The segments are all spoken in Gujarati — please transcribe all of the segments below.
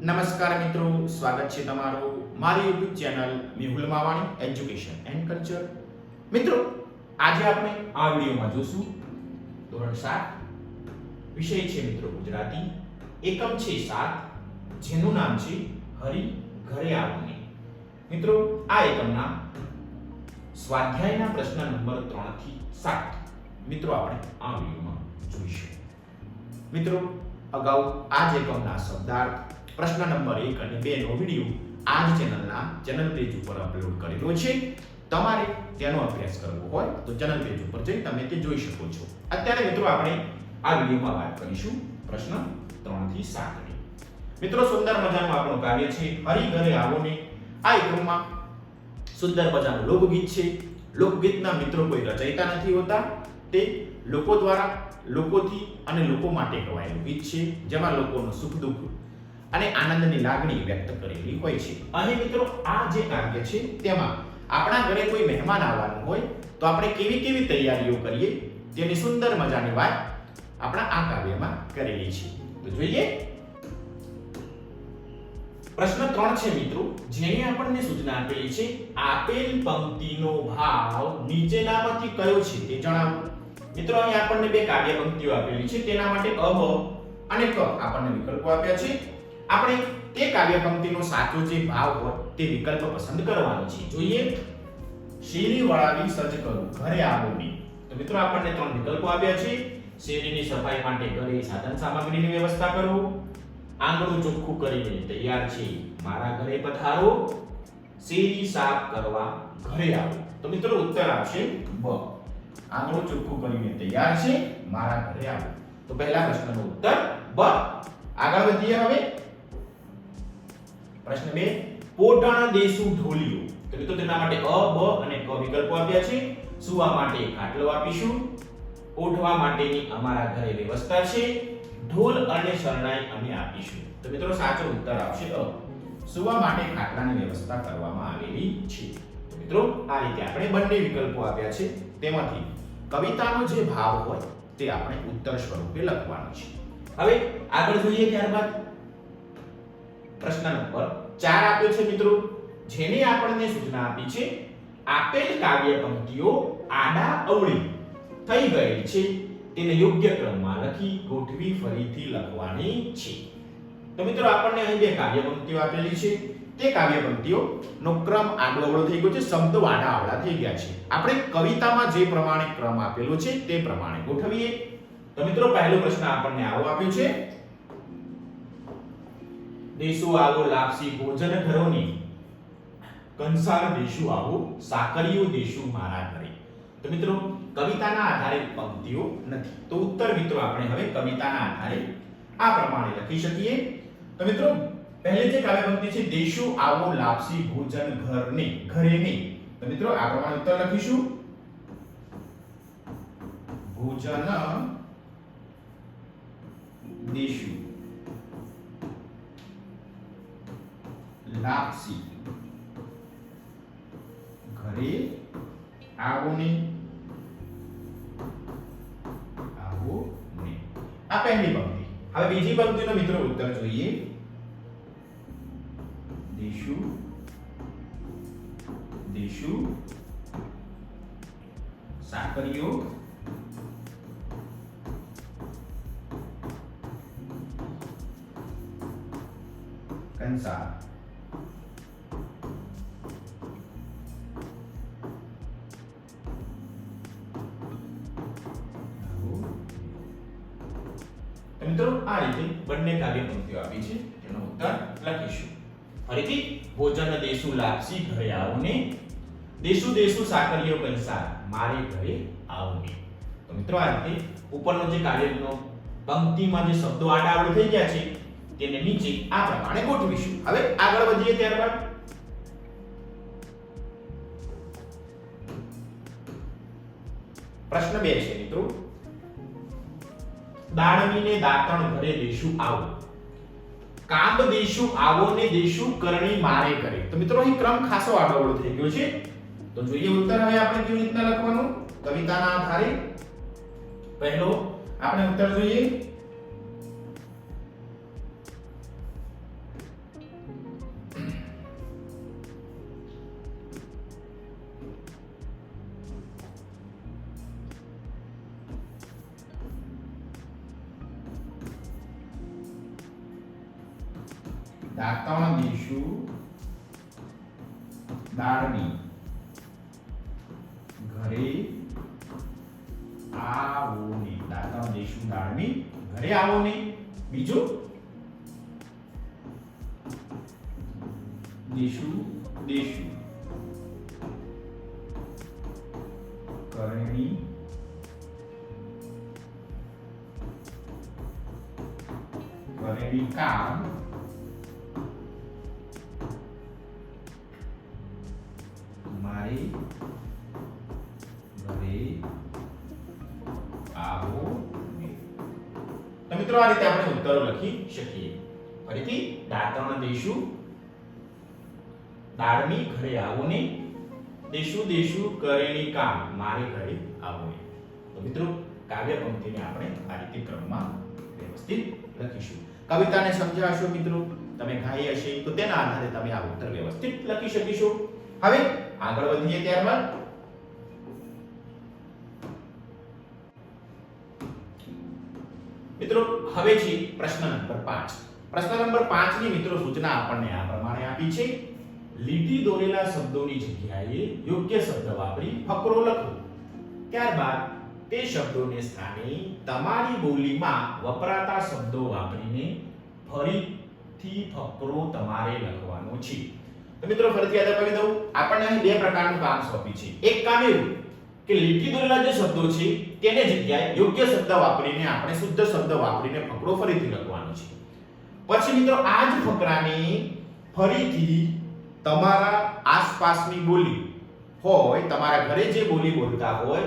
નમસ્કાર મિત્રો, સ્વાગત છે તમારું મારી YouTube channel Mehul Mavani education and culture મિત્રો, આજે આપણે આ વિડીયોમાં જોશું ધોરણ 7 વિષય છે મિત્રો ગુજરાતી. એકમ છે 7 જેનું નામ છે હરી ઘરે આવને મિત્રો, આ એકમના સ્વાધ્યાયના પ્રશ્ન નંબર 3 થી 7 મિત્રો, આપણે આ વિડીયોમાં જોઈશું. મિત્રો, અગાઉ આ જ એકમના શબ્દાર્થ પ્રશ્ન નંબર એક અને 2 નો વિડિયો આ જ ચેનલના ચેનલ પેજ ઉપર અપલોડ કરેલો છે. તમારે તેનો અભ્યાસ કરવો હોય તો ચેનલ પેજ ઉપર જઈ તમે તે જોઈ શકો છો. અત્યારે મિત્રો આપણે આ વિડીયોમાં વાત કરીશું પ્રશ્ન 3 થી 7 ની મિત્રો, સુંદર મજાનું આપણું કાવ્ય છે. હરી ઘરે આવો ને. આ એકમમાં સુંદર મજાનું લોકગીત છે. લોકગીતના મિત્રો કોઈ રચયિતા નથી હોતા. તે લોકો દ્વારા લોકોથી અને લોકો માટે ગવાયેલું ગીત છે. જેમાં લોકોનું સુખ દુઃખ અને આનંદની લાગણી વ્યક્ત કરેલી હોય છે. અહીં મિત્રો આ જે કાવ્ય છે, તેમાં આપણા ઘરે કોઈ મહેમાન આવવાનું હોય, તો આપણે કેવી કેવી તૈયારીઓ કરીએ, તેની સુંદર મજાની વાત આપણા આ કાવ્યમાં કરેલી છે. તો જોઈએ. પ્રશ્ન ત્રણ છે મિત્રો. જેની આપણને સૂચના આપેલી છે, આપેલ પંક્તિનો ભાવ નીચેનામાંથી કયો છે તે જણાવો. મિત્રો, અહીં આપણને બે કાવ્ય પંક્તિઓ આપેલી છે, તેના માટે અ અને ક આપણને વિકલ્પો આપ્યા છે. આપણે તે કાવ્ય પંક્તિનો સાચો જે ભાવ હોય તે વિકલ્પ પસંદ કરવાનો છે. જોઈએ. શેરી વળાવી સજ્જ કરું. ઘરે આવો ની તો મિત્રો, આપણને ત્રણ વિકલ્પો આવ્યા છે. શેરીની સફાઈ માટે ઘરે સાધન સામગ્રીની વ્યવસ્થા કરો. આંગણું ચોખ્ખું કરીને તૈયાર છે. મારા ઘરે પધારો. શેરી સાફ કરવા ઘરે આવો. તો મિત્રો, ઉત્તર આવશે બ. આંગણું ચોખ્ખું કરીને તૈયાર છે. મારા ઘરે આવો. તો પહેલા પ્રશ્નનો ઉત્તર બ. આગળ વધીએ હવે. પ્રશ્ન બે પોટાણા દેસુ ઢોલિયો. તો મિત્રો તેના માટે અ, બ અને ક વિકલ્પો આપ્યા છે. સુવા માટે ખાટલો આપીશું. ઓઢવા માટેની અમારા ઘરે વ્યવસ્થા છે. ઢોલ અને શરણાઈ અમે આપીશું. તો મિત્રો સાચો ઉત્તર આવશે અ. સુવા માટે ખાટલાની વ્યવસ્થા કરવામાં આવેલી છે. મિત્રો, આ રીતે આપણે બંને વિકલ્પો આપ્યા છે. તેમાંથી કવિતાનો જે ભાવ હોય તે આપણે ઉત્તર સ્વરૂપે લખવાનો છે. હવે આગળ જોઈએ ત્યારબાદ. પ્રશ્ન નંબર 4 આપ્યો છે મિત્રો. જેની આપણને સૂચના આપી છે, આપેલ કાવ્ય પંક્તિઓ આડા અવળી થઈ ગઈ છે. તેને યોગ્ય ક્રમમાં લખી, ગોઠવી, ફરીથી લખવાની છે. તો મિત્રો, આપણને અહીં બે કાવ્ય પંક્તિઓ આપેલી છે. તે કાવ્ય પંક્તિઓ નો ક્રમ આડો અવળો થઈ ગયો છે, શબ્દો આડા અવળા થઈ ગયા છે. આપણે કવિતામાં જે પ્રમાણે ક્રમ આપેલો છે, તે પ્રમાણે ગોઠવીએ. તો મિત્રો, પહેલો પ્રશ્ન આપણને આવો આપ્યો છે. દેશો આવો લાપસી ભોજન ઘરોની કંસાર દેશો આવો, સાકરીઓ દેશો મારા ઘરે. તો મિત્રો, કવિતાના આધારે પંક્તિઓ નથી. તો ઉત્તર મિત્રો, આપણે હવે કવિતાના આધારે આ પ્રમાણે લખી શકીએ. તો મિત્રો, પહેલી જે કાવ્ય પંક્તિ છે, દેશો આવો લાપસી ભોજન ઘરને, ઘરે ને તો મિત્રો, આ પ્રમાણે ઉત્તર લખીશું. ભોજન દેશુ લાપસી. ઘરે આવો ને આ પહેલી પંક્તિ. હવે બીજી પંક્તિનો મિત્રો ઉત્તર જોઈએ. દેશુ. દેશુ. સાકરીઓ. કંસાર. આ રીતે બંને કાવ્ય પંક્તિઓ આપી છે. તેનો ઉત્તર લખીશું. ફરીથી, ભોજન દેશુ લાપસી ઘરે આવને? દેશુ દેશુ સાકરીઓ કંસાર, મારે ઘરે આવને? તો મિત્રો, આ રીતે ઉપરનો જે કાવ્યનો પંક્તિમાં જે શબ્દો આડાવડ થઈ ગયા છે, તેને નીચે આ પ્રમાણે ગોઠવીશું. હવે આગળ વધીએ ત્યારબાદ. પ્રશ્ન બે છે મિત્રો. દાણવીને દાતણ ઘરે દેશું આવો. કાંબ દેશું આવો ને દેશું, કરણી મારે કરે. તો મિત્રો, અહીં ક્રમ ખાસો આગળ થઈ ગયો છે. તો જોઈએ ઉત્તર હવે આપણે કેવી રીતના લખવાનું? કવિતાના આધારે. પહેલો, આપણે ઉત્તર જોઈએ. દેશું ઘરે આવો ને બીજું? દેશું દેશું. કરણી. કરણી કામ. મિત્રો, આ રીતે આપણે ઉત્તરો લખી શકીએ. ફરીથી દાતણ દેશું દાળની ઘરે આવો ને દેશું દેશું કરેલી કામ, મારે ઘરે આવો ને તો મિત્રો, કાવ્ય પંક્તિને આપણે આ રીતે ક્રમમાં વ્યવસ્થિત લખીશું. કવિતાને સમજ્યા મિત્રો, તમે ગાઈ હશે, તો તેના આધારે તમે આ ઉત્તર વ્યવસ્થિત લખી શકીશો. હવે આગળ વધીએ ત્યારબાદ. મિત્રો, હવે છે પ્રશ્ન નંબર 5 પ્રશ્ન નંબર 5 ની મિત્રો સૂચના આપણને આ પ્રમાણે આપી છે. લીટી દોરેલા શબ્દોની જગ્યાએ યોગ્ય શબ્દ વાપરી ફકરો લખો. ત્યારબાદ તે શબ્દોને સ્થાને તમારી બોલીમાં વપરાતા શબ્દો વાપરીને ફરીથી ફકરો તમારે લખવાનો છે. તો મિત્રો, ફરીથી યાદ અપાવી દઉં. આપણને અહીં બે પ્રકારનું કામ સોંપ્યું છે. એક કામ એવું કે લીટી દોરેલા જે શબ્દો છે, તેને જગ્યાએ યોગ્ય શબ્દ વાપરીને આપણે શુદ્ધ શબ્દ વાપરીને ફકરો ફરીથી લખવાનો છે. પછી મિત્રો, આ જ ફકરાને ફરીથી તમારા આસપાસની બોલી હોય, તમારા ઘરે જે બોલી બોલતા હોય,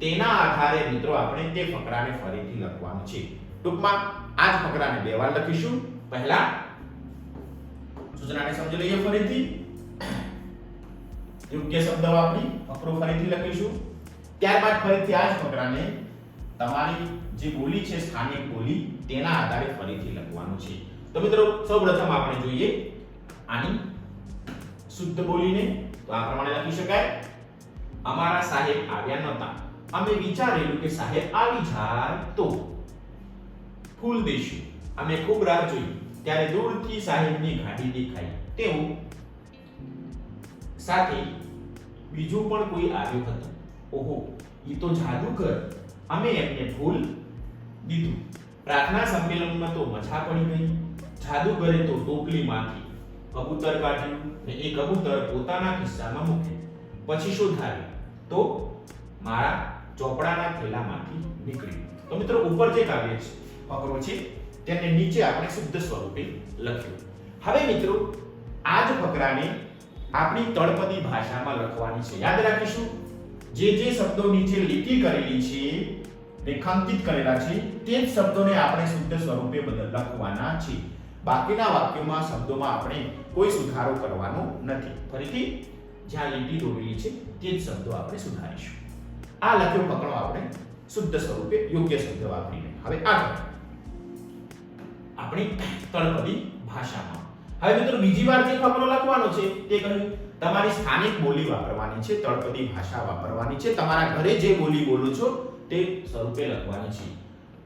તેના આધારે મિત્રો આપણે તે ફકરાને ફરીથી લખવાનું છે. ટૂંકમાં આ જ ફકરાને બે વાર લખીશું. પહેલા સૂચનાને સમજી લઈએ ફરીથી. યોગ્ય શબ્દ વાપરી ફકરો ફરીથી લખીશું. ત્યારબાદ ફરીથી આ જ મકરાને તમારી જે બોલી છે, સ્થાનિક બોલી, તેના આધારે ફરીથી લખવાનું છે. તો મિત્રો, સૌપ્રથમ આપણે જોઈએ આની શુદ્ધ બોલીને. તો આ પ્રમાણે લખી શકાય. અમારા સાહેબ આવ્યા નહોતા. અમે વિચારેલું કે સાહેબ આવી જાય તો ફૂલ દેશું. અમે ખૂબ રાહ જોઈ. ત્યારે દૂરથી સાહેબની ગાડી દેખાઈ. તેવું સાથે બીજું પણ કોઈ આવ્યું હતું. ઓહો એ તો જાદુગર અમે એમને ભૂલ દીધું. પ્રાર્થના સંમેલનમાં તો મજા પડી ગઈ. જાદુગરે તો ટોપલીમાંથી કબૂતર કાઢ્યું ને એ કબૂતર પોતાના ખિસ્સામાં મૂકે. પછી શું થાય? તો મારા ચોપડાના થેલામાંથી નીકળ્યું તો મિત્રો, ઉપર જે કાવ્ય છે ફકરો છે તેને નીચે આપણે શુદ્ધ સ્વરૂપે લખ્યું. હવે મિત્રો, આ જ ફકરાને આપણી તળપદી ભાષામાં લખવાની છે. યાદ રાખીશું? જે જે શબ્દો નીચે લીટી કરેલી છે, રેખાંકિત કરેલા છે, તે જ શબ્દોને આપણે શુદ્ધ સ્વરૂપે બદલ લખવાના છે. બાકીના વાક્યોમાં શબ્દોમાં આપણે કોઈ સુધારો કરવાનો નથી. ફરીથી, જ્યાં લીટી દોરેલી છે, તે જ શબ્દો આપણે સુધારીશું. આ લખ્યો પકડો આપણે. શુદ્ધ સ્વરૂપે યોગ્ય શબ્દ વાપરીને. હવે આગળ. આપણી તળપદી ભાષામાં. હવે મિત્રો, બીજી વાર જે ફકરો લખવાનો છે, તે કહ્યું તમારી સ્થાનિક બોલી વાપરવાની છે, તળપદી ભાષા વાપરવાની છે, તમારા ઘરે જે બોલી બોલો છો, તે સ્વરૂપે લખવાની છે.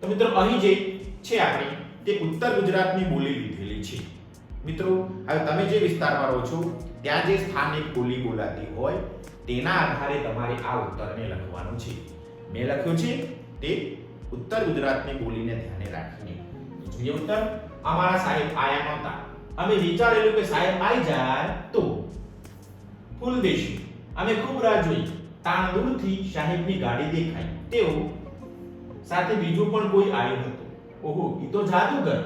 તો મિત્રો, અહીં જે છે આપણી, તે ઉત્તર ગુજરાતની બોલી લીધેલી છે. મિત્રો, હવે તમે જે વિસ્તારમાં રહો છો, ત્યાં જે સ્થાનિક બોલી બોલાતી હોય, તેના આધારે તમારે આ ઉત્તરને લખવાનું છે. મેં લખ્યું છે, તે ઉત્તર ગુજરાતની બોલીને ધ્યાને રાખીને. જોઈએ ઉત્તર? અમારા સાહેબ આયા નહોતા. અમે વિચારેલું કે સાહેબ આવી જાય તો ફૂલ દેશું. અમે ખૂબ રાહ જોઈ. તાણ દૂરથી સાહેબની ગાડી દેખાઈ. તેઓ સાથે બીજું પણ કોઈ આવ્યો હતો ઓહો એ તો જાદુગર.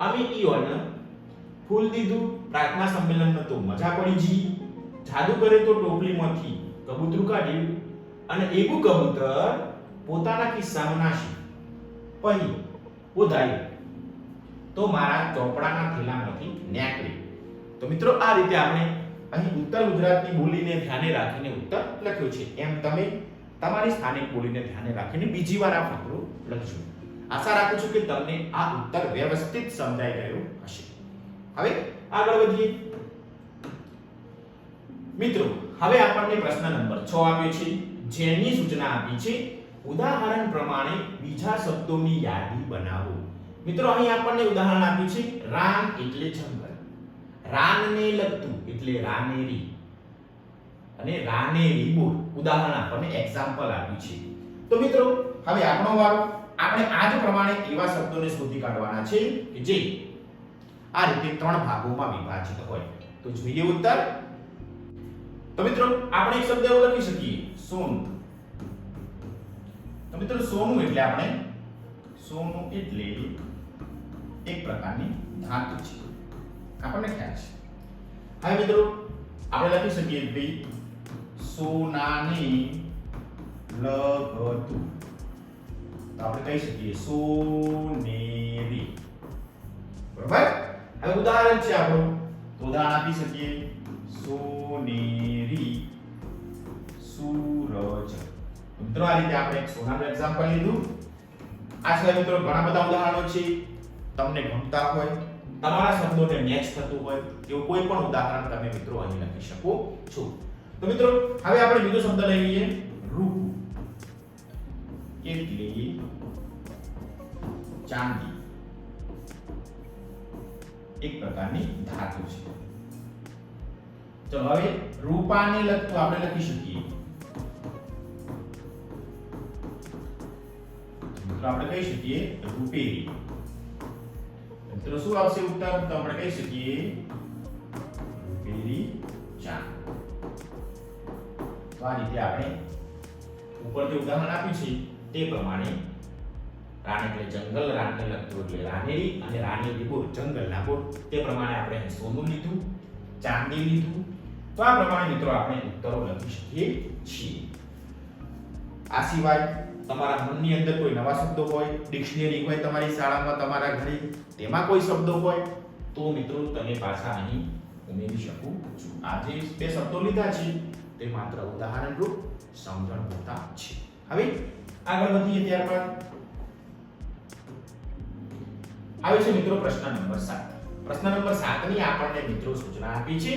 અમે ઈઓને ફૂલ દીધું. પ્રાર્થના સંમેલનમાં તો મજા પડી જી. જાદુગરે તો ટોપલીમાંથી કબૂતરું કાઢ્યું અને એવું કબૂતર પોતાના ખિસ્સામાં નાખ્યું પછી ઉધાયું તો મારા ચોપડાના થેલામાંથી નીકળી. તો મિત્રો, આ રીતે આપણે અહીં ઉત્તર ગુજરાતની બોલીને ધ્યાને રાખીને ઉત્તર લખ્યો છે. એમ તમે તમારી સ્થાનિક બોલીને ધ્યાને રાખીને બીજી વાર આ ફકરો લખજો. આશા રાખું છું કે તમને આ ઉત્તર વ્યવસ્થિત સમજાઈ ગયો હશે. હવે આગળ વધીએ. મિત્રો, હવે આપણને પ્રશ્ન નંબર 6 આવ્યો છે. જેની સૂચના આપી છે, ઉદાહરણ પ્રમાણે બીજા શબ્દોની યાદી બનાવો. મિત્રો, અહીં આપણને ઉદાહરણ આપ્યું છે રામ એટલે જંગલ. રાનને લગતું, એટલે રાનેરી. અને રાનેરી બોલ. ઉદાહરણ આપણને એક્ઝામ્પલ આપ્યું છે. તો મિત્રો, હવે આપણો વારો. આપણે આજ પ્રમાણે એવા શબ્દોને શોધી કાઢવાના છે કે જે આ રીતે ત્રણ ભાગોમાં વિભાજિત હોય. તો જોઈએ ઉત્તર. તો મિત્રો, આપણે એક શબ્દ એવો લખી શકીએ. સોનું. તો મિત્રો, સોનું એટલે આપણે, સોનું એટલે એક પ્રકારની ધાતુ છે. આપણને ખ્યાલ છે. હવે મિત્રો, આપણે લખી શકીએ ભાઈ સોનાની લગતું. તો આપણે કહી શકીએ સોનેરી. બરોબર? હવે ઉદાહરણ છે આપણું. તો ઉદાહરણ આપી શકીએ. સોનેરી સૂરજ. મિત્રો, આ રીતે આપણે સોનાનું એક્ઝામ્પલ લીધું. આ સિવાય મિત્રો, ઘણા બધા ઉદાહરણો છે. તમને ગમતા હોય તમારા શબ્દોને મેચ થતું હોય એવું કોઈ પણ ઉદાહરણ તમે મિત્રો અહીં લખી શકો છો. તો મિત્રો, હવે આપણે બીજો શબ્દ લઈ લઈએ. રૂપ. એટલે ચાંદી. એક પ્રકારની ધાતુ છે. ચલો હવે રૂપાને લગતું આપણે લખી શકીએ. આપણે કહી શકીએ રૂપેરી. મિત્રો શું આવશે ઉત્તર? તો આપણે કહી શકીએ રૂપેરી ચાંદ તો આ રીતે આપણે ઉપર જે ઉદાહરણ આપ્યું છે. તે પ્રમાણે રાણ એટલે જંગલ રાણને લગતું એટલે રાનેરી અને રાનેરી બોર, જંગલના બોર. તે પ્રમાણે આપણે સોનું લીધું, ચાંદી લીધું. તો આ પ્રમાણે મિત્રો આપણે ઉત્તરો લખી શકીએ છીએ. આ સિવાય તમારા મનની અંદર કોઈ નવા શબ્દો હોય ડિક્શનરી હોય તમારી શાળામાં, તમારા ઘરે, તેમાં કોઈ શબ્દો હોય, તો મિત્રો તમે પાછા અહીં ઉમેરી શકું છું. આ જે બે શબ્દો લીધા છે. તે માત્ર ઉદાહરણરૂપ સમજણ પૂરતા છે. હવે આગળ વધીએ ત્યારબાદ. આવે છે મિત્રો પ્રશ્ન નંબર સાત. પ્રશ્ન નંબર 7 ની આપણને મિત્રો સૂચના આપી છે,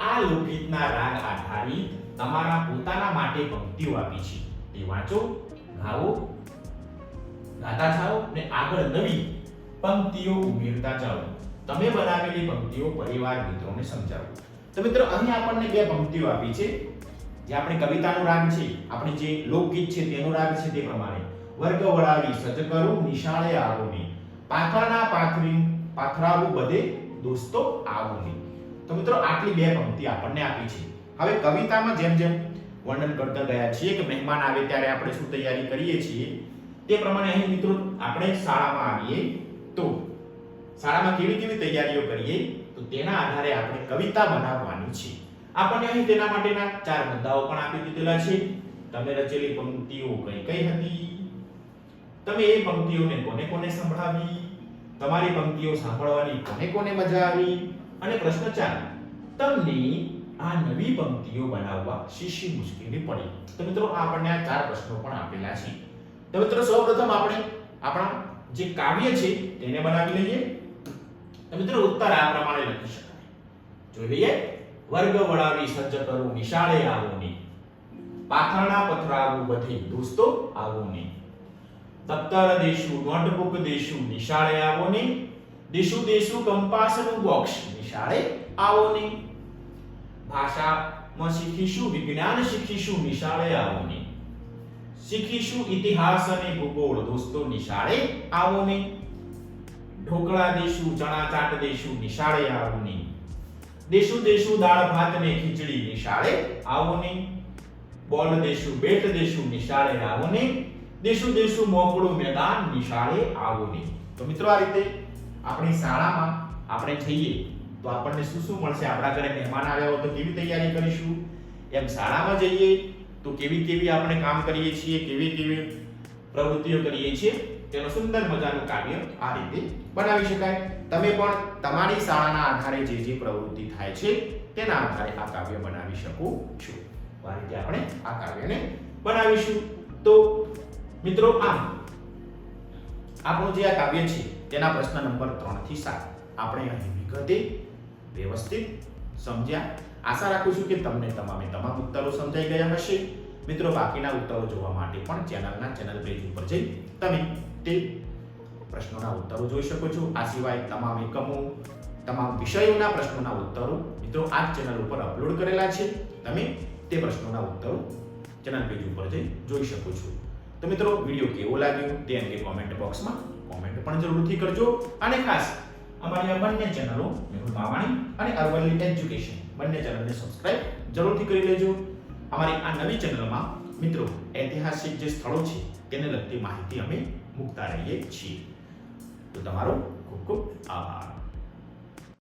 આ લોકગીતના રાગ આધારિત તમારા પોતાના માટે પંક્તિઓ આપી છે. તે વાંચો. ગાઓ ગાતા જાઓ ને આગળ નવી પંક્તિઓ ઉમેરતા જાઓ. તમે બનાવેલી પંક્તિઓ પરિવાર મિત્રોને સમજાવો. તો મિત્રો, અહીં આપણને બે પંક્તિઓ આપી છે. જે આપણે કવિતાનો રાગ છે, આપણે જે લોકગીત છે, તેનો રાગ છે તે પ્રમાણે. વર્ગ વળાવી સજ કરું નિશાળે આવો ને. પાથરના પાથરી, પાથરાવું બધે દોસ્તો આવો ને. તો મિત્રો, આટલી બે પંક્તિ આપણને આપી છે. હવે કવિતામાં જેમ જેમ વર્ણન કરતા ગયા છીએ કે મહેમાન આવે ત્યારે આપણે શું તૈયારી કરીએ છીએ તે પ્રમાણે અહીં મિત્રો આપણે શાળામાં આવીએ તો શાળામાં કેવી કેવી તૈયારીઓ કરીએ તો તેના આધારે આપણે કવિતા બનાવવાની છે. આપણને અહીં તેના માટેના ચાર મુદ્દાઓ પણ આપી દીધેલા છે. તમે રચેલી પંક્તિઓ કઈ કઈ હતી? તમે એ પંક્તિઓને કોને કોને સંભળાવી? તમારી પંક્તિઓ સાંભળવાની કોને કોને મજા આવી? અને પ્રશ્ન ચાર, તમને આ નવી પંક્તિઓ બનાવવા શીશી મુશ્કેલી પડી. તો મિત્રો આપણને આ ચાર પ્રશ્નો પણ આપેલા છે. તો મિત્રો, સૌપ્રથમ આપણે આપણા જે કાવ્ય છે, તેને બનાવી લઈએ. તો મિત્રો, ઉત્તર આ પ્રમાણે લખી શકાય. જોઈ લઈએ. વર્ગ વળાવી સજ્જ કરું, નિશાળે આવો ને. પાથરણા પથરાવું બધે, દોસ્તો, આવો ને. દફતર દેશું, નોટબુક દેશું, નિશાળે આવો ને. દેશું દેશું, કંપાસનું બોક્સ, નિશાળે આવો ને. ભાષામાં શીખીશું વિજ્ઞાન શીખીશું નિશાળે આવોને શીખીશું ઇતિહાસ અને ભૂગોળ દોસ્તો નિશાળે આવો ને ઢોકળા દેશું ચણા ચાટ દેશું નિશાળે આવોને દેશું દેશું દાળ ભાત ને ખીચડી નિશાળે આવોને બોલ દેશું બેટ દેશું નિશાળે આવોને દેશું દેશું મોકળું મેદાન નિશાળે આવોને તો મિત્રો આ રીતે આપણી શાળામાં આપણે જઈએ તો આપણને શું શું મળશે? આપણા ઘરે મહેમાન આવ્યા હોય તો કેવી તૈયારી કરીશું? એમ શાળામાં જઈએ તો કેવી કેવી આપણે કામ કરીએ છીએ, કેવી કેવી પ્રવૃત્તિઓ કરીએ છીએ, તેનો સુંદર મજાનું કાવ્ય આ રીતે બનાવી શકાય. તમે પણ તમારી શાળાના આધારે જે જે પ્રવૃત્તિ થાય છે, તેના આધારે આ કાવ્ય બનાવી શકો છો. આ રીતે આપણે આ કાવ્યને બનાવીશું. તો મિત્રો આમ, આપણું જે આ કાવ્ય છે, તેના પ્રશ્ન નંબર 3 થી 7 આપણે અહીં વિગતે વ્યવસ્થિત, સમજ્યા? આશા રાખું છું કે તમને તમામે તમામ ઉત્તરો સમજાઈ ગયા હશે. મિત્રો, બાકીના ઉત્તરો જોવા માટે પણ ચેનલના ચેનલ પેજ ઉપર જઈ તમે તે પ્રશ્નોના ઉત્તરો જોઈ શકો છો. આ સિવાય તમામ એકમો, તમામ વિષયોના પ્રશ્નોના ઉત્તરો મિત્રો, આ ચેનલ ઉપર અપલોડ કરેલા છે. તમે તે પ્રશ્નોના ઉત્તરો ચેનલ પેજ ઉપર જઈ જોઈ શકો છો. તો મિત્રો, વીડિયો કેવો લાગ્યો? તે અંગે કોમેન્ટ બોક્સમાં કોમેન્ટ પણ જરૂરથી કરજો. અને ખાસ અમારી આ બંને ચેનલો મેહુલ માવાણી અને અરવલ્લી એજ્યુકેશન બંને ચેનલને સબસ્ક્રાઇબ જરૂરથી કરી લેજો. અમારી આ નવી ચેનલમાં મિત્રો ઐતિહાસિક જે સ્થળો છે તેને લગતી માહિતી અમે મૂકતા રહીએ છીએ. તો તમારો ખૂબ ખૂબ આભાર.